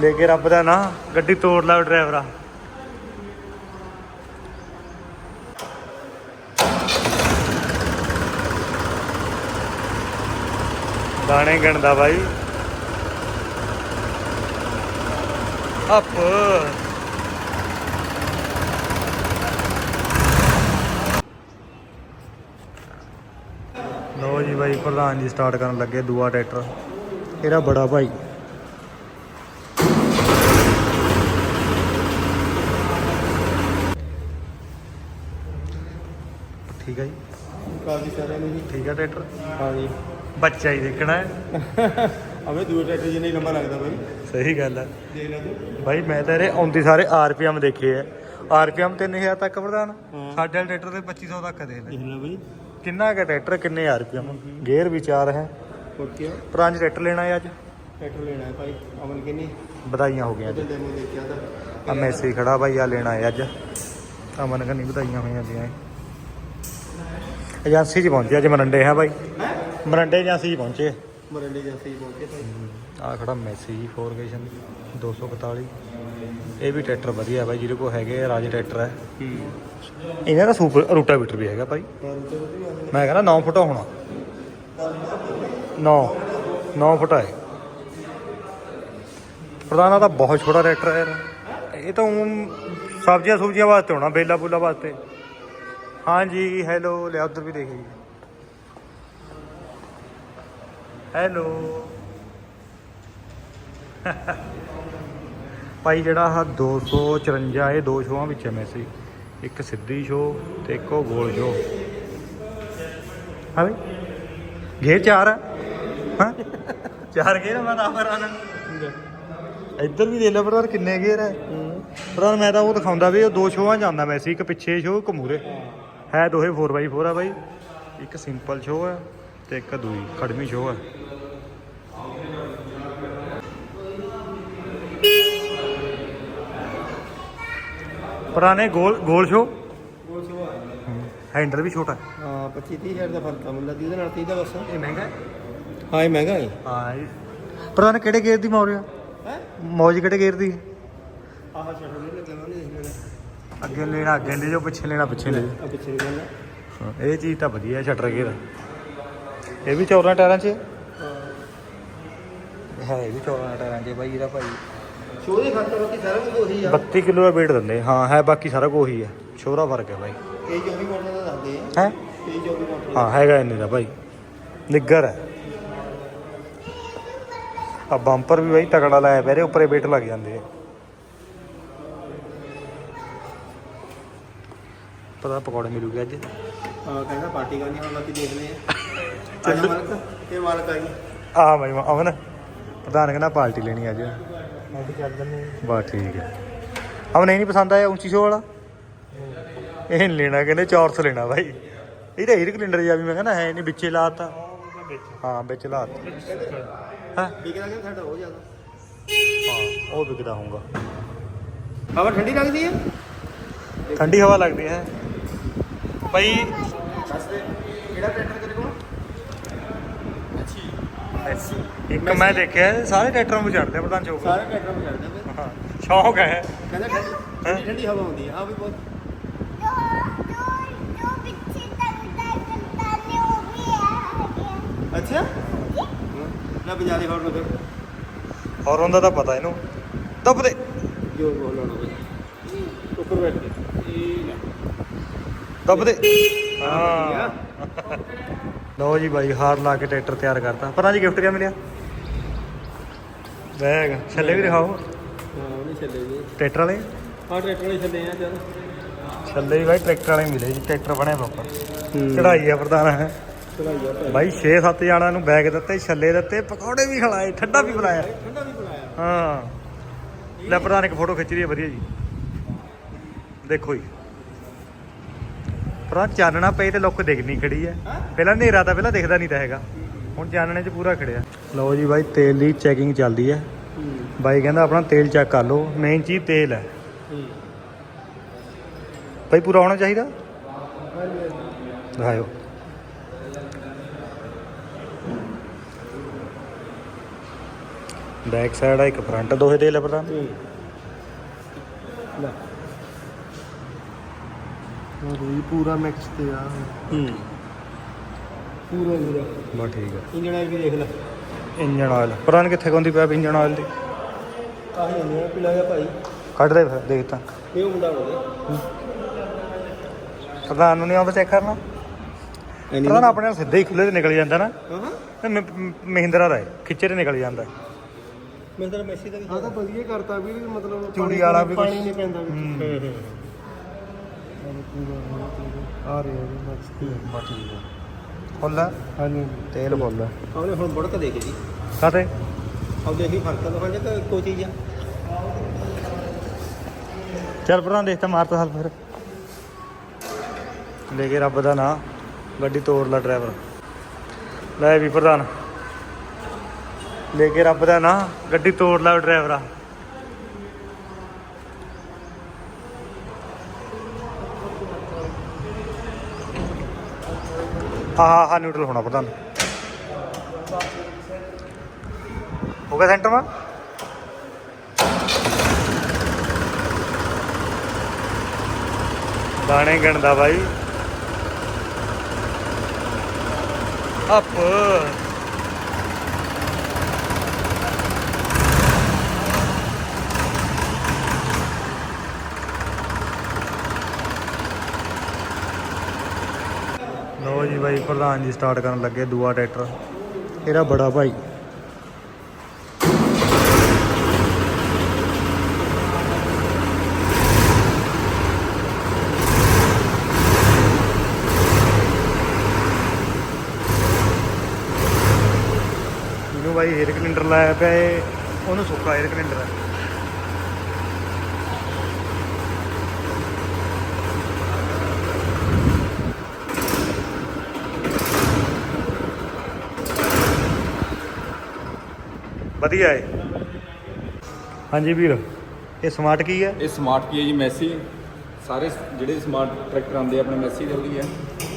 ਲੈ ਕੇ ਰੱਬ ਦਾ ਨਾ, ਗੱਡੀ ਤੋੜ ਲਾ ਡਰਾਈਵਰਾ ਦਾਣੇ ਗਿਣਦਾ ਬਾਈ। ਅਪ ਲੋ ਜੀ ਬਾਈ, ਪ੍ਰਧਾਨ ਜੀ ਸਟਾਰਟ ਕਰਨ ਲੱਗੇ ਦੂਆ ਟਰੈਕਟਰ। ਇਹਦਾ ਬੜਾ ਭਾਈ। ਠੀਕ ਹੈ ਜੀ? ਕਾਫੀ ਸਾਰਿਆਂ ਨੂੰ ਜੀ। ਠੀਕ ਹੈ ਟਰੈਕਟਰ? ਹਾਂ ਜੀ। ਬੱਚਾ ਹੀ ਦੇਖਣਾ ਹੈ। ਅਬੇ ਦੂਰ ਟਰੈਕਟਰ ਜਿੰਨਾ ਹੀ ਲੰਬਾ ਲੱਗਦਾ ਬਾਈ। ਸਹੀ ਗੱਲ ਹੈ ਦੇਖ ਲੈ ਤੂੰ। ਬਾਈ ਮੈਂ ਤਾਂ ਇਹਦੇ ਆਉਂਦੀ ਸਾਰੇ ਆਰਪੀਐਮ ਦੇਖੇ ਆ। ਆਰਪੀਐਮ 3000 ਤੱਕ ਪ੍ਰਧਾਨ। ਸਾਡੇ ਵਾਲੇ ਟਰੈਕਟਰ ਦੇ 2500 ਤੱਕ ਦੇ ਲੈ ਦੇਖ ਲੈ ਬਾਈ। ਕਿੰਨਾ ਕੁ ਟਰੈਕਟਰ ਕਿੰਨੇ ਆਰਪੀਐਮ ਗੇਅਰ ਵੀ ਚਾਰ ਹੈ। ਓਕੇ ਪੁਰਾਣੀ ਟਰੈਕਟਰ ਲੈਣਾ ਹੈ ਅੱਜ। ਟਰੈਕਟਰ ਲੈਣਾ ਹੈ ਭਾਈ। ਅਮਨ ਕਿੰਨੀ? ਵਧਾਈਆਂ ਹੋ ਗਈਆਂ ਉਹਦੇ ਅੱਜ ਡੈਮੋ ਦੇਖਿਆ ਤਾਂ। ਆ ਮੈਸੇਜ ਖੜਾ ਬਾਈ ਆ ਲੈਣਾ ਹੈ ਅੱਜ। ਅਮਨ ਕਨੀ ਵਧਾਈਆਂ ਹੋਈਆਂ ਇਹ। ਏਜੰਸੀ 'ਚ ਪਹੁੰਚੇ ਅੱਜ ਮਰੰਡੇ ਹੈ ਬਾਈ। ਮਰੰਡੇ ਏਜੰਸੀ 'ਚ ਪਹੁੰਚੇ। ਮਰੰਡੇ ਜਾਂਸੀ ਪਹੁੰਚੇ ਆ ਖੜਾ ਮੈਸੇਜ ਫੋਰਗੇਸ਼ਨ 241 ਇਹ ਵੀ ਟਰੈਕਟਰ ਵਧੀਆ ਬਾਈ ਜਿਹਦੇ ਕੋਲ ਹੈਗੇ ਰਾਜ ਟਰੈਕਟਰ ਹੈ। ਇਹਨਾਂ ਦਾ ਸੁਪਰ ਰੂਟਾਵੀਟਰ ਵੀ ਹੈਗਾ ਭਾਈ। ਮੈਂ ਕਹਿੰਦਾ 9 ਫੁੱਟ ਹੋਣਾ। 9 9 ਫੁੱਟ ਹੈ ਪ੍ਰਧਾਨਾ ਤਾਂ ਬਹੁਤ ਛੋਟਾ ਟਰੈਕਟਰ ਹੈ ਇਹ ਤਾਂ ਸਬਜ਼ੀਆਂ ਸੁਬਜ਼ੀਆਂ ਵਾਸਤੇ ਹੋਣਾ ਬੇਲਾ ਬੁਲਾ ਵਾਸਤੇ। ਹਾਂਜੀ ਹੈਲੋ ਲੈ ਉਧਰ ਵੀ ਦੇਖ ਜੀ ਹੈਲੋ। ਭਾਈ ਜਿਹੜਾ ਆਹ 254 ਇਹ ਦੋ ਸ਼ੋਆਂ ਵਿੱਚ ਹੈ ਮੈਸੇਜ ਇੱਕ ਸਿੱਧੀ ਸ਼ੋ ਤੇ ਇੱਕ ਉਹ ਗੋਲ ਸ਼ੋ ਹਾਂ ਬਈ। ਗੇਰ ਚਾਰ ਹੈ ਹਾਂ। ਚਾਰ ਗੇਰ ਮੈਂ ਤਾਂ ਆਫਰ ਇੱਧਰ ਵੀ ਦੇਖ ਲੈ ਪਰ ਕਿੰਨੇ ਗੇਰ ਹੈ। ਪਰ ਮੈਂ ਤਾਂ ਉਹ ਦਿਖਾਉਂਦਾ ਵੀ ਉਹ ਦੋ ਸ਼ੋਆਂ ਜਾਂਦਾ ਮੈਂ ਸੀ ਇੱਕ ਪਿੱਛੇ ਸ਼ੋ ਇੱਕ ਮੂਰੇ ਹੈ ਦੋਹੇ 4x4 ਆ ਬਾਈ। ਇੱਕ ਸਿੰਪਲ ਸ਼ੋ ਹੈ ਤੇ ਇੱਕ ਦੂਈ ਖੜਵੀਂ ਸ਼ੋ ਹੈ ਪੁਰਾਣੇ ਗੋਲ ਗੋਲ ਸ਼ੋ ਆ ਹੈਂਡਲ ਵੀ ਛੋਟਾ। ਹੈ ਹਾਂ 25 30 ਹਜ਼ਾਰ ਦਾ ਫ਼ਰਕ ਆ ਮੁੱਲਾ ਦੀ ਇਹਦੇ ਨਾਲ 30 ਦਾ ਬਸ। ਇਹ ਮਹਿੰਗਾ ਹੈ? ਹਾਂ ਇਹ ਮਹਿੰਗਾ ਹੈ। ਹਾਂ ਇਹ ਪ੍ਰਧਾਨ ਕਿਹੜੇ ਗੇਅਰ ਦੀ ਮੌਜ ਆ? ਹੈ? ਮੌਜ ਕਿਹੜੇ ਗੇਅਰ ਦੀ? ਆਹ ਛੱਡ ਮੈਂ ਦੇਖ ਲੈਣਾ। ਅੱਗੇ ਲੈਣਾ ਅੱਗੇ ਲੈ ਜਾਓ ਪਿੱਛੇ ਲੈਣਾ ਪਿੱਛੇ ਲੈ ਆ ਪਿੱਛੇ ਦੀ ਗੱਲ ਜਾਓ ਇਹ ਚੀਜ਼ ਤਾਂ ਵਧੀਆ ਸ਼ਟਰ ਗੇਅਰ। ਇਹ ਵੀ 14 ਟਾਇਰਾਂ 'ਚ? ਹੈ ਹੈ ਇਹ ਵੀ 14 ਟਾਇਰਾਂ 'ਚ ਬਾਈ ਇਹਦਾ ਭਾਈ। ਸ਼ੋਅ ਦੇ ਖਰਚਾ ਬਾਕੀ ਸਾਰਾ ਕੁਝ ਉਹੀ ਆ। 32 ਕਿਲੋ ਦਾ weight ਦਿੰਦੇ ਹਾਂ ਹੈ ਬਾਕੀ ਸਾਰਾ ਕੁਝ ਉਹੀ ਹੈ ਛੋਰਾ ਫ਼ਰਕ ਹੈ ਬਾਈ। ਇਹ 24 ਮਾਡਲ ਦਾ ਦੱਸਦੇ ਆ। ਹੈ? ਇਹ 24 ਮਾਡਲ ਹਾਂ ਹੈਗਾ ਇੰਨੇ ਦਾ ਭਾਈ ਨਿੱਗਰ ਹੈ। ਆ ਬੰਪਰ ਵੀ ਬਾਈ ਤਕੜਾ ਲਾਇਆ ਪਿਆ ਇਹਦੇ ਉੱਪਰੇ weight ਲੱਗ ਜਾਂਦੇ ਆ। ਪਤਾ ਪਕੌੜੇ ਮਿਲੂਗੇ ਅੱਜ। ਹਾਂ ਕਹਿੰਦਾ ਪਾਰਟੀ ਕਰਨੀ ਹੁਣ ਬਾਕੀ ਦੇਖਦੇ ਆ ਚੱਲ। ਮਾਲਕ? ਇਹ ਮਾਲਕ ਆਈ। ਆ ਬਾਈ ਅਮਨ। ਪ੍ਰਧਾਨ ਕਹਿੰਦਾ ਪਾਰਟੀ ਲੈਣੀ ਅੱਜ। ਪਾਰਟੀ ਚੱਲ ਜੰਨੇ ਬਾ ਠੀਕ ਹੈ। ਅਮਨ ਇਹ ਨਹੀਂ ਪਸੰਦ ਆਇਆ ਉੱਚੀ ਸ਼ੋ ਵਾਲਾ? ਇਹ ਨਹੀਂ ਲੈਣਾ ਕਹਿੰਦੇ 400 ਲੈਣਾ ਬਾਈ। ਇਹਦਾ ਹੀਰ ਕਲਿੰਡਰ ਵੀ ਮੈਂ ਕਹਿੰਦਾ ਹੈ ਨਹੀਂ ਵਿੱਚੇ ਲਾਤਾ ਹਾਂ ਵਿੱਚ। ਲਾਤਾ ਹਾਂ? ਵਿਕਦਾ ਕਿ ਸਾਡਾ? ਹੋ ਜ਼ਿਆਦਾ। ਹਾਂ ਉਹ ਵਿਕਦਾ ਹੋਊਗਾ। ਹਵਾ ਠੰਡੀ ਲੱਗਦੀ ਹੈ? ਠੰਡੀ ਹਵਾ ਲੱਗਦੀ ਹੈ। ਭਾਈ ਦੱਸ ਦੇ ਕਿਹੜਾ ਟਰੈਕਟਰ ਤੇਰੇ ਕੋਲ ਇੱਕ ਮੈਂ ਦੇਖਿਆ ਸਾਰੇ ਟਰੈਕਟਰਾਂ ਨੂੰ ਚੜਦੇ ਪ੍ਰਧਾਨ ਚੌਕ ਸਾਰੇ ਟਰੈਕਟਰ ਨੂੰ ਚੜਦੇ ਹਾਂ ਸ਼ੌਕ ਹੈ। ਕਹਿੰਦਾ ਠੰਡੀ ਹਵਾ ਆਉਂਦੀ ਆ। ਵੀ ਬਹੁਤ। ਅੱਛਾ। ਨਾ ਬਜਾ ਦੇ ਹੋਰ ਫਿਰ। ਔਰ ਉਹਦਾ ਤਾਂ ਪਤਾ ਇਹਨੂੰ। ਦੱਬ ਦੇ। ਜੋ ਬੋਲਣਾ ਬਈ। ਉੱਪਰ ਬੈਠ ਕੇ। ਦੱਬ ਦੇ ਹਾਂ। ਲਓ ਜੀ ਬਾਈ ਹਾਰ ਲਾ ਕੇ ਟਰੈਕਟਰ ਤਿਆਰ ਕਰਤਾ। ਪਤਾ ਜੀ ਗਿਫਟ ਕਿਆ ਮਿਲਿਆ? ਬੈਗ। ਛੱਲੇ ਵੀ ਦਿਖਾਓ। ਹਾਂ ਉਹਨੇ ਚੱਲੇ ਜੀ। ਟਰੈਕਟਰ ਵਾਲੇ? ਹਾਂ ਟਰੈਕਟਰ ਵਾਲੇ ਚੱਲੇ ਆ ਚੱਲ। ਛੱਲੇ ਵੀ ਬਾਈ ਟਰੈਕਟਰ ਵਾਲੇ ਮਿਲੇ ਜੀ ਟਰੈਕਟਰ ਬਣਿਆ ਪ੍ਰੋਪਰ ਚੜਾਈ ਆ ਪ੍ਰਧਾਨ। ਹੈ ਬਾਈ 6-7 ਜਾਣਾਂ ਨੂੰ ਬੈਗ ਦਿੱਤੇ ਛੱਲੇ ਦਿੱਤੇ ਪਕੌੜੇ ਵੀ ਖਿਲਾਏ ਠੰਡਾ ਵੀ ਪਿਲਾਇਆ ਠੰਡਾ ਵੀ ਬਣਾਇਆ। ਹਾਂ। ਲੈ ਪ੍ਰਧਾਨ ਇੱਕ ਫੋਟੋ ਖਿੱਚ ਰਹੀ ਹੈ ਵਧੀਆ ਜੀ। ਦੇਖੋ ਜੀ। ਪ੍ਰਧਾਨ ਚਾਨਣਾ ਪਈ ਤੇ ਲੁੱਕ ਦਿਖਣੀ ਖੜੀ ਹੈ? ਪਹਿਲਾਂ ਹਨੇਰਾ ਤਾਂ ਪਹਿਲਾਂ ਦਿਖਦਾ ਨਹੀਂ ਤਾਂ ਹੈਗਾ। ਹੁਣ ਚਾਨਣੇ 'ਚ ਪੂਰਾ ਖੜਿਆ। ਲਓ ਜੀ ਬਾਈ ਤੇਲ ਦੀ ਚੈਕਿੰਗ ਚੱਲਦੀ ਹੈ। ਬਾਈ ਕਹਿੰਦਾ ਆਪਣਾ ਤੇਲ ਚੈੱਕ ਕਰ ਲਓ ਮੇਨ ਚੀਜ਼ ਤੇਲ ਹੈ। ਬਾਈ ਪੂਰਾ ਹੋਣਾ ਚਾਹੀਦਾ? ਦਿਖਾਇਓ। ਬੈਕ ਸਾਈਡ ਆ ਇੱਕ ਫਰੰਟ ਦੋਹੇ ਦੇ ਲੈ ਹੂੰ। ਲੈ। ਰੂਈ ਪੂਰਾ ਮਿਕਸ ਤੇ ਆ। ਹੂੰ। ਪੂਰਾ ਪੂਰਾ ਬਸ ਠੀਕ ਆ। ਇੰਜਣ ਆਇਲ ਵੀ ਦੇਖ ਲੈ। Engine oil. ਪ੍ਰਧਾਨ ਕਿੱਥੇ ਗਾਉਂਦੀ ਪਿਆ ਇੰਜਨ ਆਇਲ ਦੀ। ਆਹੀ ਨਹੀਂ ਪਿਲਾ ਗਿਆ ਭਾਈ। ਕੱਢ ਦੇ ਫਿਰ ਦੇਖ ਤਾਂ। ਇਹ ਉਹ ਮੁੰਡਾ ਹੋ ਗਿਆ ਪ੍ਰਧਾਨ ਨੂੰ ਨਹੀਂ ਆਉਂਦਾ ਚੈੱਕ ਕਰਨਾ? ਪ੍ਰਧਾਨ ਆਪਣੇ ਨਾਲ ਸਿੱਧੇ ਹੀ ਖੁੱਲੇ ਤੇ ਨਿਕਲ ਜਾਂਦਾ ਨਾ। ਹਾਂ ਹਾਂ। ਤੇ ਮ- ਮ- ਮਹਿੰਦਰਾ ਦਾ ਹੈ ਖਿੱਚੇ ਤੇ ਨਿਕਲ ਜਾਂਦਾ ਮੈਂ ਤਾਂ ਮੈਸੀ ਦਾ ਵੀ ਆ ਤਾਂ ਵਧੀਆ ਕਰਤਾ ਵੀ ਮਤਲਬ ਚੂੜੀ ਪਾਣੀ- ਵਾਲਾ ਵੀ ਪਾਣੀ ਨਹੀਂ ਪੈਂਦਾ ਵਿੱਚ। ਹੂੰ ਹੂੰ ਹੂੰ ਪਾਣੀ ਪੂਰਾ। ਹੋਣਾ ਚਾਹੀਦਾ। ਆ ਰਿਹਾ ਜੀ ਮਿਕਸ ਤੇ ਬਸ ਠੀਕ ਆ। ਫੁੱਲ ਆ, ਹਾਂਜੀ। ਤੇਲ ਫੁੱਲ ਆ। ਆਉਣੇ ਹੁਣ ਬੜਕ ਦੇ ਕੇ ਜੀ। ਕਾਤੇ ਆਪ ਦੇਖੀ ਫ਼ਰਕ ਤਾਂ ਹਾਂ ਜੇ ਕੋਈ ਚੀਜ਼ ਆ। ਚੱਲ ਪ੍ਰਧਾਨ ਦੇਖ ਤਾਂ ਮਾਰਤਾ ਹਲ ਫਿਰ। ਲੈ ਕੇ ਰੱਬ ਦਾ ਨਾਂ ਗੱਡੀ ਤੋੜ ਲਾ ਡਰਾਈਵਰ ਲੈ ਵੀ ਪ੍ਰਧਾਨ। ਲੈ ਕੇ ਰੱਬ ਦਾ ਨਾਂ ਗੱਡੀ ਤੋੜ ਲਾ ਡਰਾਈਵਰਾ ਹਾਂ ਹਾਂ ਹਾਂ ਨਿਊਟਰਲ ਹੋਣਾ ਪ੍ਰਧਾਨ। ਹੋ ਗਿਆ ਸੈਂਟਰ ਮਾ ਦਾਣੇ ਗਿਣਦਾ ਬਾਈ। ਅਪ ਲੋ ਜੀ ਬਾਈ ਪ੍ਰਧਾਨ ਜੀ ਸਟਾਰਟ ਕਰਨ ਲੱਗੇ, ਦੂਆ ਟਰੈਕਟਰ ਇਹਦਾ ਬੜਾ ਭਾਈ। ਇਹਨੂੰ ਭਾਈ 에ਅਰ ਕਲਿੰਡਰ ਲਾਇਆ ਪਿਆ ਏ, ਉਹਨੂੰ ਸੁੱਕਾ 에ਅਰ ਕਲਿੰਡਰ ਹੈ ਵਧੀਆ ਏ। ਹਾਂਜੀ ਵੀਰ। ਇਹ ਸਮਾਰਟ ਕੀ ਹੈ ਇਹ ਸਮਾਰਟ ਕੀ ਹੈ ਜੀ? ਮੈਸੀ ਸਾਰੇ ਜਿਹੜੇ ਸਮਾਰਟ ਟਰੈਕਟਰ ਆਉਂਦੇ ਆ ਆਪਣੇ ਮੈਸੀ ਦੇ ਉਹਦੀ ਹੈ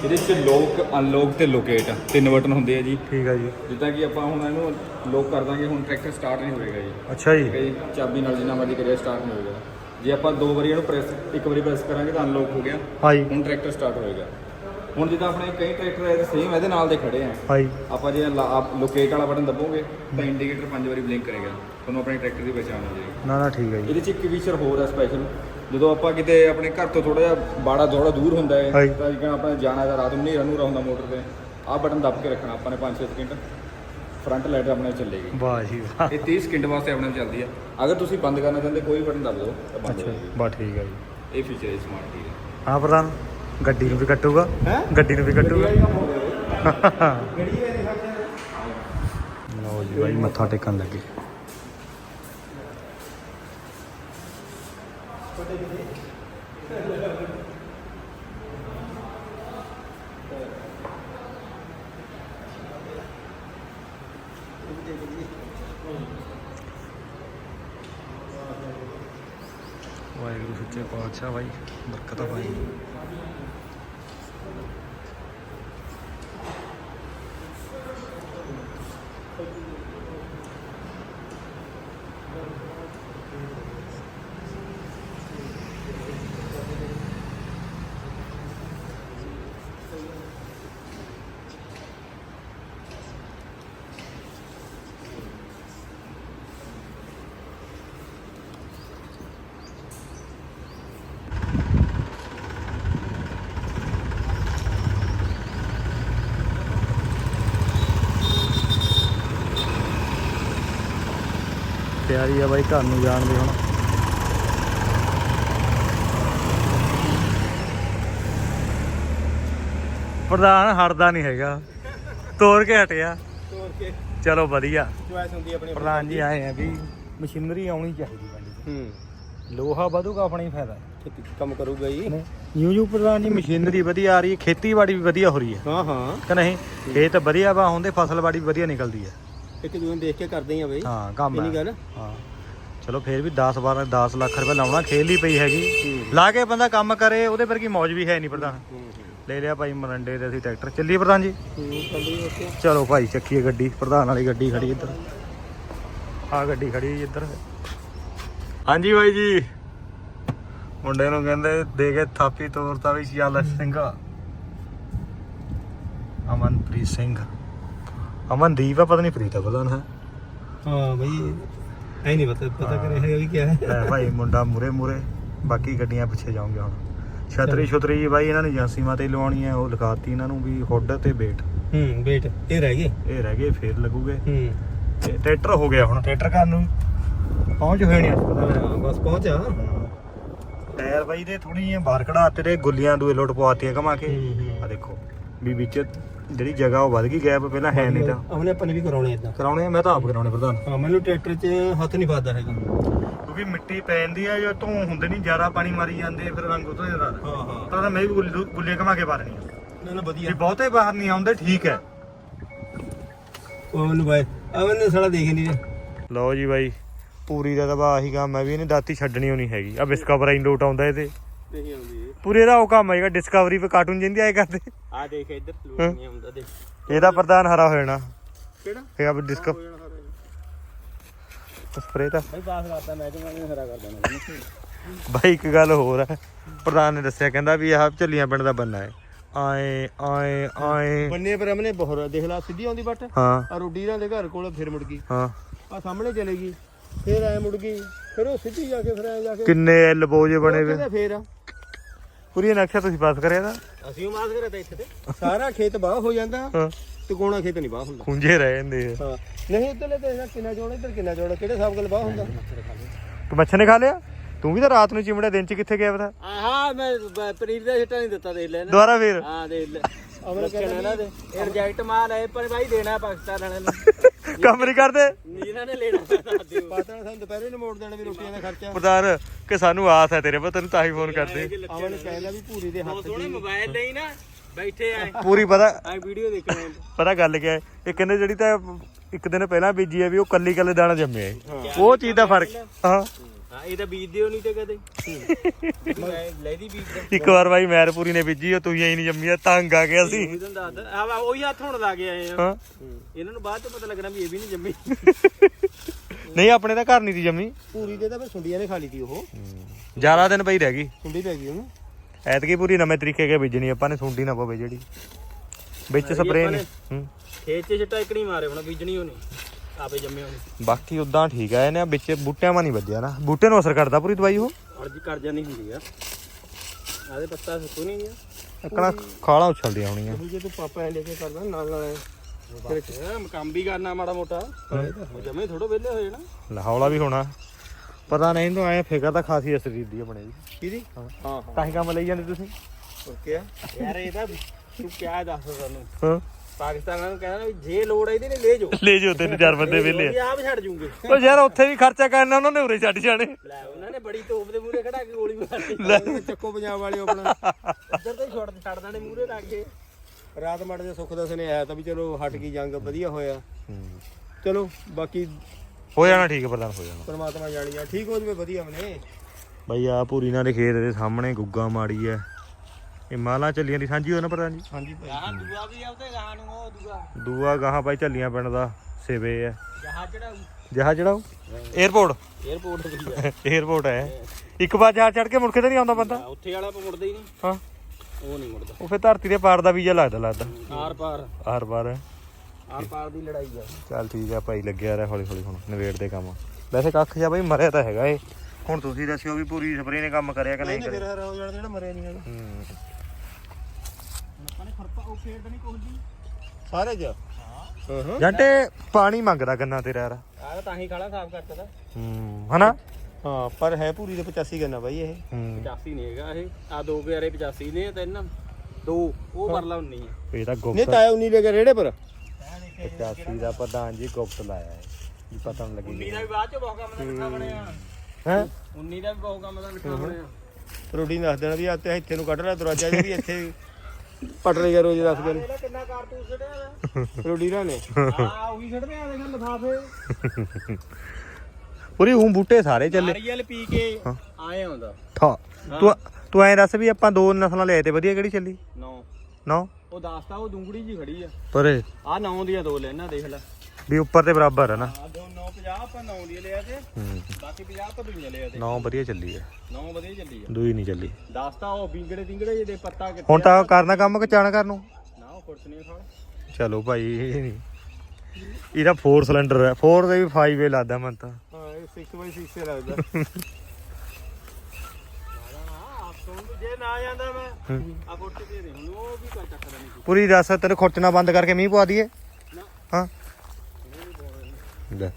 ਇਹਦੇ 'ਚ ਲੋਕ ਅਨਲੋਕ ਤੇ ਲੋਕੇਟ ਤਿੰਨ ਬਟਨ ਹੁੰਦੇ ਆ ਜੀ। ਠੀਕ ਆ ਜੀ। ਜਿੱਦਾਂ ਕਿ ਆਪਾਂ ਹੁਣ ਇਹਨੂੰ ਲੋਕ ਕਰ ਦਾਂਗੇ ਹੁਣ ਟਰੈਕਟਰ ਸਟਾਰਟ ਨਹੀਂ ਹੋਏਗਾ ਜੀ। ਅੱਛਾ ਠੀਕ ਹੈ ਜੀ। ਜੀ ਚਾਬੀ ਨਾਲ ਜਿੰਨਾ ਮਰਜ਼ੀ ਕਰਿਆ ਸਟਾਰਟ ਨਹੀਂ ਹੋਏਗਾ। ਜੇ ਆਪਾਂ ਦੋ ਵਾਰੀ ਇਹਨੂੰ ਪ੍ਰੈਸ ਇੱਕ ਵਾਰੀ ਪ੍ਰੈਸ ਕਰਾਂਗੇ ਤਾਂ ਅਨਲੋਕ ਹੋ ਗਿਆ। ਹਾਂਜੀ ਹੁਣ ਟਰੈਕਟਰ ਸਟਾਰਟ ਹੋਏਗਾ। ਹੁਣ ਜਿੱਦਾਂ ਆਪਣੇ ਕਈ ਟਰੈਕਟਰ ਹੈ ਸੇਮ ਇਹਦੇ ਨਾਲ ਦੇ ਖੜੇ ਆ। ਹਾਂਜੀ। ਆਪਾਂ ਜੇ ਲੋਕੇਟ ਵਾਲਾ ਬਟਨ ਦਬੋਗੇ ਤਾਂ ਇੰਡੀਕੇਟਰ ਪੰਜ ਵਾਰੀ ਬਲਿੰਕ ਕਰੇਗਾ। ਤੁਹਾਨੂੰ ਆਪਣੇ ਟਰੈਕਟਰ ਦੀ ਪਛਾਣ ਹੋ ਜਾਏਗੀ। ਨਾ ਨਾ ਠੀਕ ਹੈ ਜੀ। ਇਹਦੇ ਚ ਇੱਕ ਫੀਚਰ ਹੋਰ ਹੈ ਸਪੈਸ਼ਲ ਜਦੋਂ ਆਪਾਂ ਕਿਤੇ ਆਪਣੇ ਘਰ ਤੋਂ ਥੋੜਾ ਜਿਹਾ ਬਾੜਾ ਥੋੜਾ ਦੂਰ ਹੁੰਦਾ ਹੈ। ਤਾਂ ਜਿਵੇਂ ਆਪਾਂ ਜਾਣਾ ਹੈ ਰਾਤ ਨੂੰ ਹਨੇਰਾ ਨੂਰਾ ਹੁੰਦਾ ਮੋਟਰ ਤੇ ਆਹ ਬਟਨ ਦੱਬ ਕੇ ਰੱਖਣਾ ਆਪਾਂ ਨੇ 5-6 ਸਕਿੰਟ ਫਰੰਟ ਲਾਈਟ ਆਪਣੇ ਚੱਲੇਗੀ। ਵਾਹ ਜੀ ਵਾਹ। ਇਹ 30 ਸਕਿੰਟ ਵਾਸਤੇ ਆਪਣੇ ਚੱਲਦੀ ਹੈ ਅਗਰ ਤੁਸੀਂ ਬੰਦ ਕਰਨਾ ਚਾਹੁੰਦੇ ਕੋਈ ਬਟਨ ਦਬ ਦਿਓ ਤਾਂ ਬੰਦ ਹੋ ਜਾਏਗੀ। ਬਾ ਠੀਕ ਹੈ ਜੀ। ਇਹ ਫੀਚਰ ਹੈ ਸਮਾਰਟ ਦੀ ਹਾਂ ਪ੍ਰਧਾਨ। ਗੱਡੀ ਨੂੰ ਵੀ ਕੱਟੂਗਾ। ਹੈ? ਗੱਡੀ ਨੂੰ ਵੀ ਕੱਟੂਗਾ। ਕੰਮ ਹੋ ਗਿਆ ਗੱਡੀ ਦੇ ਸਕਦੇ ਲਓ ਜੀ ਬਾਈ ਮੱਥਾ ਟੇਕਣ ਲੱਗੇ। ਵਾਹਿਗੁਰੂ ਸੱਚੇ ਪਾਤਸ਼ਾਹ ਬਾਈ ਬਰਕਤਾਂ ਪਾਈ ਤਿਆਰੀ ਆ ਬਾਈ ਘਰ ਨੂੰ ਜਾਣ ਦੀ ਹੁਣ। ਪ੍ਰਧਾਨ ਹਟਦਾ ਨਹੀਂ ਹੈਗਾ। ਤੋੜ ਕੇ ਹਟਿਆ। ਤੋੜ ਕੇ। ਚਲੋ ਵਧੀਆ। ਚੁਆਇਸ ਹੁੰਦੀ ਹੈ ਆਪਣੀ ਪ੍ਰਧਾਨ ਜੀ ਆਏ ਆ ਵੀ ਮਸ਼ੀਨਰੀ ਆਉਣੀ ਚਾਹੀਦੀ ਬੰਦੀ ਹੂੰ। ਲੋਹਾ ਵਧੂਗਾ ਆਪਣਾ ਹੀ ਫਾਇਦਾ। ਖੇਤੀ ਕੰਮ ਕਰੂਗਾ ਜੀ। ਨਿਊ ਯੂ ਪ੍ਰਧਾਨ ਜੀ ਮਸ਼ੀਨਰੀ ਵਧੀਆ ਆ ਰਹੀ ਹੈ ਖੇਤੀਬਾੜੀ ਵੀ ਵਧੀਆ ਹੋ ਰਹੀ ਹੈ। ਹਾਂ ਹਾਂ। ਕਿ ਨਹੀਂ? ਖੇਤ ਵਧੀਆ ਵਾ ਹੁੰਦੇ ਫਸਲਬਾੜੀ ਵੀ ਵਧੀਆ ਨਿਕਲਦੀ ਹੈ। ਇੱਕ ਦੂਜੇ ਨੂੰ ਦੇਖ ਕੇ ਕਰਦੇ ਹੀ ਆ ਬਈ। ਹਾਂ ਕੰਮ ਇੰਨੀ ਹੈ। ਗੱਲ। ਹਾਂ। ਚਲੋ ਫੇਰ ਵੀ 10 12 10 ਲੱਖ ਰੁਪਏ ਲਾਉਣਾ ਖੇਲ ਹੀ ਪਈ ਹੈਗੀ। ਲਾ ਕੇ ਬੰਦਾ ਕੰਮ ਕਰੇ ਉਹਦੇ ਪਰ ਕੀ ਮੌਜ ਵੀ ਹੈ ਨਹੀਂ ਪ੍ਰਧਾਨ। ਲੈ ਲਿਆ ਭਾਈ ਮਰੰਡੇ ਦੇ ਅਸੀਂ ਟਰੈਕਟਰ। ਚੱਲੀਏ ਪ੍ਰਧਾਨ ਜੀ? ਚੱਲੀ ਭਾਈ ਚੱਕੀਏ ਗੱਡੀ। ਪ੍ਰਧਾਨ ਵਾਲੀ ਗੱਡੀ ਖੜੀ ਇੱਧਰ। ਆ ਗੱਡੀ ਖੜੀ ਇੱਧਰ। ਹਾਂਜੀ ਬਾਈ ਜੀ। ਮੁੰਡੇ ਨੂੰ ਕਹਿੰਦੇ ਦੇ ਕੇ ਥਾਪੀ ਤੋਰਤਾ ਵੀ ਚੱਲ ਸਿੰਘ। ਅਮਨਪ੍ਰੀਤ ਸਿੰਘ। ਅਮਨਦੀਪ ਆ ਪਤਾ ਨਹੀਂ ਪ੍ਰੀਤ ਆ ਪਤਾ ਨਾ। ਹਾਂ ਬਈ ਐ ਨਹੀਂ ਪਤਾ ਪਤਾ ਕਰੇ ਹੈਗਾ ਵੀ ਕੀ ਹੈ। ਲੈ ਭਾਈ ਮੁੰਡਾ ਮੂਰੇ ਮੂਰੇ ਬਾਕੀ ਗੱਡੀਆਂ ਪਿੱਛੇ ਜਾਉਂਗੇ ਹੁਣ। ਛਤਰੀ ਛਤਰੀ ਜੀ ਬਾਈ ਇਹਨਾਂ ਨੇ ਏਜੰਸੀ ਮਾਤੇ ਲਵਾਉਣੀ ਹੈ ਉਹ ਲਿਖਾਤੀ ਇਹਨਾਂ ਨੂੰ ਵੀ ਹੁੱਡ ਤੇ ਵੇਟ ਹੂੰ ਵੇਟ ਇਹ ਰਹਿ ਗਏ? ਇਹ ਰਹਿ ਗਏ ਫੇਰ ਲੱਗੂਗੇ। ਹੂੰ। ਤੇ ਟਰੈਕਟਰ ਹੋ ਗਿਆ ਹੁਣ। ਟਰੈਕਟਰ ਕਰਨ ਨੂੰ? ਪਹੁੰਚ ਹੋਏ ਨਹੀਂ ਪਤਾ ਹਾਂ, ਬਸ ਪਹੁੰਚਾ ਟਾਇਰ ਬਾਈ ਦੇ ਥੋੜੀ ਜਿਹੀ ਬਾਹਰ ਕਢਾਤੇ ਤੇ ਗੁੱਲੀਆਂ ਦੂਏ ਲੋਟ ਪਵਾਤੀਆਂ ਘਮਾ ਕੇ। ਹੂੰ, ਹੂੰ। ਆ ਦੇਖੋ ਵੀ ਵਿੱਚ ਜਿਹੜੀ ਜਗ੍ਹਾ ਉਹ ਵੱਧ ਗਈ ਗੈਪ ਪਹਿਲਾਂ ਹੈ ਨਹੀਂ ਤਾਂ। ਉਹਨੇ ਆਪਾਂ ਨੇ ਵੀ ਕਰਾਉਣੇ ਇਦਾਂ ਕਰਾਉਣੇ ਆ, ਮੈਂ ਤਾਂ ਆਪ ਕਰਾਉਣੇ ਪ੍ਰਧਾਨ। ਹਾਂ ਮੈਨੂੰ ਟਰੈਕਟਰ 'ਚ ਹੱਥ ਨਹੀਂ ਵੱਜਦਾ ਹੈਗਾ। ਕਿਉਂਕਿ ਮਿੱਟੀ ਪੈ ਜਾਂਦੀ ਆ ਜਾਂ ਧੂੰ ਹੁੰਦੇ ਨਹੀਂ ਜ਼ਿਆਦਾ ਪਾਣੀ ਮਾਰੀ ਜਾਂਦੇ ਫਿਰ ਰੰਗ ਉਤਰ ਜਾਂਦਾ। ਹਾਂ ਹਾਂ। ਤਾਂ ਮੈਂ ਵੀ ਗੁੱਲੀ- ਗੁੱਲੀਆਂ ਘਮਾ ਕੇ ਪਾ ਦੇਣੀ ਆ ਨਾ ਨਾ ਜੇ ਵਧੀਆ ਬਹੁਤੇ ਬਾਹਰ ਨਹੀਂ ਆਉਂਦੇ ਠੀਕ ਹੈ। ਉਹ ਮੈਨੂੰ ਬਾਈ ਆ ਮੈਨੂੰ ਸਾਲਾ ਦੇਖ ਨਹੀਂ ਰਿਹਾ। ਲਓ ਜੀ ਬਾਈ ਪੂਰੀ ਦਾ ਤਾਂ ਬਾ ਆਹੀ ਕੰਮ ਹੈ ਵੀ ਇਹਨੇ ਦਾਤੀ ਛੱਡਣੀ ਹੋਣੀ ਹੈਗੀ। ਆ ਡਿਸਕਵਰ ਲੋਟ ਆਉਂਦਾ ਇਹਦੇ। ਨਹੀਂ ਆਉਂਦੀ। ਪੂਰੇ ਦਾ ਉਹ ਕੰਮ ਹੈ ਜਿਹੜਾ ਡਿਸਕਵਰੀ ਤੇ ਕਾਰਟੂਨ ਜਿੰਦੀ ਆਏ ਕਰਦੇ। ਆ ਦੇਖ ਇੱਧਰ ਹਾਂ। ਲੂਟ ਨਹੀਂ ਆਉਂਦਾ ਦੇਖ। ਇਹਦਾ ਪ੍ਰਧਾਨ ਹਰਾ ਹੋ ਜਾਣਾ। ਕਿਹੜਾ? ਇਹ ਆ ਡਿਸਕਵ ਸਪਰੇ ਤਾਂ। ਬਈ ਪਾਸ ਕਰਤਾ ਮੈਂ ਮੈਂ ਹਰਾ ਕਰ ਦੇਣਾ। ਬਾਈ ਇੱਕ ਗੱਲ ਹੋਰ ਹੈ ਪ੍ਰਧਾਨ ਨੇ ਦੱਸਿਆ ਕਹਿੰਦਾ ਵੀ ਆਹ ਝੱਲੀਆਂ ਪਿੰਡ ਦਾ ਬੰਨਾ ਹੈ। ਆਏ ਆਏ ਆਏ। ਬੰਨੇ ਪਰ ਅਮਨੇ ਬਹੁਤ ਦੇਖ ਲਾ ਸਿੱਧੀ ਆਉਂਦੀ ਬੱਟ ਹਾਂ। ਆ ਰੋਡੀਰਾਂ ਦੇ ਘਰ ਕੋਲ ਫਿਰ ਮੁੜ ਗਈ। ਹਾਂ। ਆ ਸਾਹਮਣੇ ਚਲੇ ਗਈ। ਫਿਰ ਐ ਮੁੜ ਗਈ। ਫਿਰ ਉਹ ਸਿੱਧੀ ਜਾ ਕੇ ਫਿਰ ਐ ਜਾ ਕੇ। ਕਿੰਨੇ ਐਲ ਬੋਜੇ ਬਣੇ ਵੇ। ਫੇਰ ਪੂਰੀ ਨਕਸ਼ਾ ਤੁਸੀਂ ਪਾਸ ਕਰਿਆ ਦਾ ਅਸੀਂ ਉਹ ਮਾਸ ਕਰੇ ਤੇ ਇੱਥੇ ਤੇ। ਸਾਰਾ ਖੇਤ ਬਾਹ ਹੋ ਜਾਂਦਾ ਹਾਂ। ਤੇ ਕੋਣਾ ਖੇਤ ਨਹੀਂ ਬਾਹ ਹੁੰਦਾ। ਖੁੰਝੇ ਰਹਿ ਜਾਂਦੇ ਆ। ਹਾਂ। ਨਹੀਂ ਇੱਧਰਲੇ ਤੇ ਇਹਦਾ ਕਿੰਨਾ ਜੋੜ ਇੱਧਰ ਕਿੰਨਾ ਜੋੜ ਕਿਹੜੇ ਹਿਸਾਬ ਨਾਲ ਬਾਹ ਹੁੰਦਾ? ਤੂੰ ਮੱਛਰ ਨੇ ਖਾ ਲਿਆ? ਤੂੰ ਵੀ ਤਾਂ ਰਾਤ ਨੂੰ ਚਿਮੜੇ ਦਿਨ ਚ ਕਿੱਥੇ ਗਿਆ ਪਤਾ? ਆਹਾ ਮੈਂ ਬ- ਪਨੀਰ ਦਾ ਛਿੱਟਾ ਨਹੀਂ ਦਿੱਤਾ ਦੇਖ ਲੈ ਨਾ ਦੁਬਾਰਾ ਫੇਰ। ਹਾਂ ਦੇਖ ਲੈ। ਲੱਛਣ ਕਹਿੰਦਾ ਦੇ ਇਹ ਰਿਜੈਕਟ ਮਾਲ ਹੈ ਪਰ ਭਾਈ ਦੇਣਾ ਪਾਕਿਸਤਾਨ ਵਾਲਿਆਂ ਨੂੰ। ਕੰਮ ਨਹੀਂ ਕਰਦੇ। ਇਹਨਾਂ ਨੇ ਲੈਣਾ ਦੱਸ ਦਿਓ ਪਤਾ ਨਾ ਸਾਨੂੰ ਦੁਪਹਿਰੇ ਨੂੰ ਮੋੜ ਦੇਣਾ ਵੀ ਰੋਟੀਆਂ ਦਾ ਖਰਚਾ। ਪ੍ਰਧਾਨ ਕਿ ਸਾਨੂੰ ਆਸ ਹੈ ਤੇਰੇ ਪਰ ਤੈਨੂੰ ਤਾਂ ਹੀ ਫੋਨ ਕਰਦੇ। ਅਮਨ ਕਹਿੰਦਾ ਵੀ ਪੂਰੀ ਦੇ ਹੱਥ ਸੋਹਣੇ ਮੋਬਾਈਲ ਲਈ ਨਾ ਬੈਠੇ ਆ। ਪੂਰੀ ਪਤਾ ਆ ਵੀਡੀਓ ਦੇਖਣਾ ਪਤਾ ਗੱਲ ਕੀ ਹੈ? ਇਹ ਕਹਿੰਦੇ ਜਿਹੜੀ ਤਾਂ ਇੱਕ ਦਿਨ ਪਹਿਲਾਂ ਬੀਜੀ ਹੈ ਵੀ ਉਹ ਕੱਲੀ ਕੱਲੇ ਦਾਣਾ ਜੰਮਿਆ ਹੈ। ਉਹ ਚੀਜ਼ ਦਾ ਫ਼ਰਕ ਹਾਂ। ਹਾਂ ਇਹ ਤਾਂ ਬੀਜਦੇ ਹੋ ਨਹੀਂ ਤੇ ਕਦੇ। ਮੈਂ ਲੈ ਦੀ ਬੀਜ ਦਾ ਇੱਕ ਵਾਰ ਬਾਈ ਮੈਰਪੂਰੀ ਨੇ ਬੀਜੀ ਉਹ ਤੂੰ ਹੀ ਨਹੀਂ ਜੰਮੀ ਆ ਤੰਗ ਆ ਗਿਆ ਸੀ। ਉਹੀ ਤੁਹਾਨੂੰ ਦੱਸਦਾ ਆ ਵਾ ਉਹੀ ਹੱਥ ਹੁਣ ਲਾ ਕੇ ਆਏ ਆ ਹਾਂ। ਇਹਨਾਂ ਨੂੰ ਬਾਅਦ ਚ ਪਤਾ ਲੱਗਣਾ ਵੀ ਇਹ ਵੀ ਨਹੀਂ ਜੰਮੀ। ਨਹੀਂ ਆਪਣੇ ਤਾਂ ਘਰ ਨਹੀਂ ਸੀ ਜੰਮੀ। ਪੂਰੀ ਦੇ ਤਾਂ ਫਿਰ ਸੁੰਡੀਆਂ ਨੇ ਖਾ ਲਈ ਤੀ ਉਹ। ਜ਼ਿਆਦਾ ਦਿਨ ਪਈ ਰਹਿ ਗਈ। ਸੁੰਡੀ ਪੈ ਗਈ ਉਹਨੂੰ। ਐਤਕੀ ਪੂਰੀ ਨਵੇਂ ਤਰੀਕੇ ਕੇ ਬੀਜਣੀ ਆਪਾਂ ਨੇ ਸੁੰਡੀ ਨਾ ਪਵੇ ਜਿਹੜੀ। ਵਿੱਚ ਸਪਰੇਅ ਨਹੀਂ। ਹੂੰ। ਖੇਤ ਚ ਛਿੱਟਾ ਇੱਕ ਨਹੀਂ ਮਾਰੇ ਹੁਣ ਬੀਜਣੀ ਹੋਣੀ ਆਪੇ ਜੰਮੇ ਹੋਣੇ। ਬਾਕੀ ਉਦਾਂ ਠੀਕ ਆ ਇਹਨੇ ਵਿੱਚ ਬੂਟਿਆਂ ਮਾ ਨਹੀਂ ਵੱਜਿਆ ਨਾ। ਬੂਟੇ ਨੂੰ ਅਸਰ ਕਰਦਾ ਪੂਰੀ ਦਵਾਈ ਉਹ? ਅਰਜੀ ਕਰ ਜਾਂਦੀ ਹੁੰਦੀ ਆ। ਆਦੇ ਪੱਤਾ ਸੁੱਕੂ ਨਹੀਂ ਗਿਆ ਇੱਕਣਾ ਖਾਲਾਂ ਉਛਲਦੀਆਂ ਹੋਣੀਆਂ। ਹੁਣ ਜੇ ਤੂੰ ਪਾਪਾ ਐ ਲੈ ਕੇ ਕਰਦਾ ਨਾਲ ਨਾਲ ਐਂ। ਇਹ ਕੰਮ ਵੀ ਕਰਨਾ ਮਾੜਾ ਮੋਟਾ। ਉਹ ਜਮੇ ਥੋੜੋ ਵਿਹਲੇ ਹੋ ਜਾਣਾ ਲਾਹੌਲਾ ਵੀ ਹੋਣਾ। ਪਤਾ ਨਹੀਂ ਤਾਂ ਐ ਫਿਕਰ ਤਾਂ ਖਾਸੀ ਅਸਰੀ ਦੀ ਆਪਣੇ ਜੀ ਕਿਹਦੀ? ਹਾਂ। ਹਾਂ ਤਾਂ ਹੀ ਕੰਮ ਲਈ ਜਾਂਦੇ ਤੁਸੀਂ। ਹੋਰ ਕੀ ਆ ਯਾਰ ਇਹ ਤਾਂ ਤੂੰ ਕਿਆ ਦੱਸ ਸਾਨੂੰ? ਹਾਂ। ਪਾਕਿਸਤਾਨ ਨੂੰ ਕਹਿੰਦਾ ਵੀ ਜੇ ਲੋੜ ਹੈ ਇਹਦੀ ਨੇ ਲੈ ਜਾਓ। ਲੈ ਜੋ ਤਿੰਨ ਚਾਰ ਬੰਦੇ ਵਿਹਲੇ ਅਸੀਂ ਆਪ ਛੱਡ ਜੂਗੇ। ਉਹ ਯਾਰ ਉੱਥੇ ਵੀ ਖਰਚਾ ਕਰਨਾ ਉਹਨਾਂ ਨੇ ਉਰੇ ਛੱਡ ਜਾਣੇ। ਲੈ ਉਹਨਾਂ ਨੇ ਬੜੀ ਤੋਪ ਦੇ ਮੂਹਰੇ ਖੜਾ ਕੇ ਗੋਲੀ ਮਾਰਨੀ ਲੈ। ਚੱਕੋ ਪੰਜਾਬ ਵਾਲੇ ਆਪਣਾ। ਇੱਧਰ ਤੋਂ ਹੀ ਛੱਡ ਛੱਡ ਦੇਣੇ ਮੂਹਰੇ ਲਾ ਕੇ। ਰਾਤ ਮੜ ਦੇ ਸੁੱਖ ਦਾ ਸਨੇ ਆਇਆ ਤਾਂ ਵੀ ਚਲੋ ਹਟ ਗਈ ਜੰਗ ਵਧੀਆ ਹੋਇਆ। ਚਲੋ ਬਾਕੀ ਹੋ ਜਾਣਾ ਠੀਕ ਹੈ ਪ੍ਰਧਾਨ ਹੋ ਜਾਣਾ। ਪਰਮਾਤਮਾ ਜਾਣੀ ਆ। ਠੀਕ ਹੋ ਜਵੇ ਵਧੀਆ ਮਨੇ ਬਈ ਆ ਪੂਰੀ ਨਾਲ ਦੇ ਖੇਤ ਦੇ ਸਾਹਮਣੇ ਗੁੱਗਾ ਮਾੜੀ ਐ ਇਹ ਮਾਲਾਂ ਚੱਲੀਆਂ ਦੀ ਸਾਂਝੀ ਹੋਣਾ ਪ੍ਰਧਾਨ ਜੀ ਹਾਂਜੀ ਭਾਈ। ਗਾਹਾਂ ਦੂਆ ਵੀ ਆ ਉਤੇ ਗਾਹਾਂ ਨੂੰ ਉਹ ਦੂਆ। ਦੂਆ ਗਾਹਾਂ ਭਾਈ ਚੱਲੀਆਂ ਪਿੰਡ ਦਾ ਸੇਵੇ ਹੈ ਜਹਾਜ਼ ਚੜਾਉ ਜਹਾਜ਼ ਚੜਾਉ 에어ਪੋਰਟ 에어ਪੋਰਟ ਵੀ 에어ਪੋਰਟ ਹੈ। ਇੱਕ ਵਾਰ ਜਹਾਜ਼ ਚੜ ਕੇ ਮੁੜ ਕੇ ਤਾਂ ਨਹੀਂ ਆਉਂਦਾ ਬੰਦਾ? ਉੱਥੇ ਵਾਲਾ ਮੁੜਦਾ ਹੀ ਨਹੀਂ। ਹਾਂ। ਉਹ ਨਹੀਂ ਮੁੜਦਾ। ਉਹ ਫੇ ਧਰਤੀ ਦੇ ਪਾਰ ਦਾ ਵੀਜ਼ਾ ਲੱਗਦਾ ਲੱਗਦਾ। ਆਰ ਪਾਰ। ਆਰ ਪਾਰ। ਆਰ ਪਾਰ ਦੀ ਲੜਾਈ ਆ। ਚੱਲ ਠੀਕ ਆ ਭਾਈ ਲੱਗਿਆ ਰਿਹਾ ਹੌਲੀ ਹੌਲੀ ਹੁਣ ਨਵੇੜ ਦੇ ਕੰਮ। ਵੈਸੇ ਕੱਖ ਜਾ ਬਾਈ ਮਰਿਆ ਤਾਂ ਹੈਗਾ ਇਹ ਹੁਣ ਤੁਸੀਂ ਦੱਸਿਓ ਵੀ ਪੂਰੀ ਸਪਰੇ ਨੇ ਕੰਮ ਕਰਿਆ ਕਿ ਨਹੀਂ ਕਰਿਆ ਨਹੀਂ ਫਿਰ ਹੋ ਜਾਣਾ ਜਿਹੜਾ ਮਰਿਆ ਨਹੀਂ ਹੈਗਾ। ਨੇ ਖਰਪਾ ਉਹ ਨਹੀਂ ਸਾਰੇ ਚ? ਹਾਂ। ਹਾਂ। ਜੰਟੇ ਪਾਣੀ ਮੰਗਦਾ ਗੰਨਾ ਤੇਰਾ ਯਾਰ ਆਹ ਤਾਂ ਹੀ ਖਾਲਾ ਸਾਫ਼ ਕਰਤਾ ਤਾ। ਹੂੰ ਹਨਾ? ਹਾਂ ਪਰ ਹੈ ਪੂਰੀ ਦੇ 85 ਗੰਨਾ ਬਾਈ ਇਹ। ਹੂੰ। 85 ਨਹੀਂ ਹੈਗਾ ਇਹ। ਆ ਦੋ ਗਿਆਰੇ 85 ਨੇ ਤਿੰਨ ਦੋ ਉਹ ਪਰਲਾ 19 ਹੈ ਇਹ ਤਾਂ ਨਹੀਂ ਗੁਪਤ ਤਾਇਆ 19 ਲੈ ਕੇ ਰੇੜੇ ਪਰ। 85 ਦਾ ਪ੍ਰਧਾਨ ਜੀ ਗੁਪਤ ਲਾਇਆ ਹੈ। ਜੀ ਪਤਾ ਨਹੀਂ 19 ਲੱਗੀ ਦਾ ਵੀ ਬਾਅਦ ਚ ਬਹੁਤ ਕੰਮ ਦਾ ਮਿੱਠਾ ਬਣਿਆ। ਹੈ? 19 ਦਾ ਵੀ ਬਹੁਤ ਕੰਮ ਦਾ ਮਿੱਠਾ ਬਣਿਆ। ਰੋਟੀ ਦੱਸ ਦੇਣਾ ਵੀ ਆ ਤੇ ਇੱਥੇ ਨੂੰ ਕੱਢ ਲੈ ਦਰਵਾਜ਼ਾ ਜੀ ਵੀ ਇੱਥੇ ਪਟ ਲੇਗਾ ਰੋਜ਼ ਦੱਸ ਦੇਣ ਇਹਦਾ ਕਿੰਨਾ ਕਾਰਤੂਸ ਛੜਿਆ ਰੋਡੀਰਾਂ ਨੇ। ਆ ਉਹੀ ਛੜਦੇ ਆ ਦੇਖ ਲਫਾਫੇ। ਪੂਰੀ ਹੂੰ ਬੂਟੇ ਸਾਰੇ ਚੱਲੇ। ਨਾਰੀਅਲ ਪੀ ਕੇ ਆਏ ਆਉਂਦਾ। ਠਾ ਤੂੰ ਤੂੰ ਐਂ ਦੱਸ ਵੀ ਆਪਾਂ ਦੋ ਨਸਲਾਂ ਲਿਆਏ ਤੇ ਵਧੀਆ ਕਿਹੜੀ ਚੱਲੀ? ਨੌ। ਨੌ? ਉਹ ਦੱਸਦਾ ਉਹ ਦੁੰਗੜੀ ਜੀ ਖੜੀ ਆ। ਪਰੇ। ਆ ਨੌ ਦੀਆਂ ਦੋ ਲੈਣਾ ਦੇਖ ਲੈ। ਵੀ ਉੱਪਰ ਤੇ ਬਰਾਬਰ ਹੈ ਨਾ। ਆ ਦੋ 950 ਆਪਾਂ 9 ਦੀ ਲਿਆ ਤੇ। ਹੂੰ। ਬਾਕੀ 50 ਆਪਾਂ ਦੂਈਆਂ ਲਿਆ ਤੇ। ਨੌ ਵਧੀਆ ਚੱਲੀ ਹੈ 9 ਵਧੀਆ ਚੱਲੀ ਆ। ਦੂਈ ਨਹੀਂ ਚੱਲੀ। 10 ਤਾਂ ਉਹ ਬਿੰਗੜੇ ਬਿੰਗੜੇ ਜਿਹੇ ਦੇ ਪੱਤਾ ਕਿੱਥੇ ਹੁਣ ਤਾਂ ਕਰਨਾ ਕੰਮ ਕਿ ਚਾਣਾ ਕਰ ਨੂੰ? ਨਾ ਉਹ ਕੁਰਸ ਨਹੀਂ ਖਾਣ। ਚਲੋ ਭਾਈ ਇਹ ਨਹੀਂ। ਇਹਦਾ 4 ਸਿਲੰਡਰ ਹੈ 4 ਦੇ ਵੀ 5 ਵੇ ਲੱਗਦਾ ਮਨ ਤਾਂ। ਹਾਂ ਇਹ 6x6 ਲੱਗਦਾ। ਜੇ ਨਾ ਜਾਂਦਾ ਮੈਂ ਆ ਕੋਠੇ ਤੇ ਦੇ ਹੁਣ ਉਹ ਵੀ ਕੋਈ ਚੱਕਰ ਨਹੀਂ। ਪੂਰੀ ਦੱਸ ਤੈਨੂੰ ਖੁਰਚਣਾ ਬੰਦ ਕਰਕੇ ਮੀਂਹ ਪਵਾ ਦਈਏ। ਹਾਂ। ਲੈ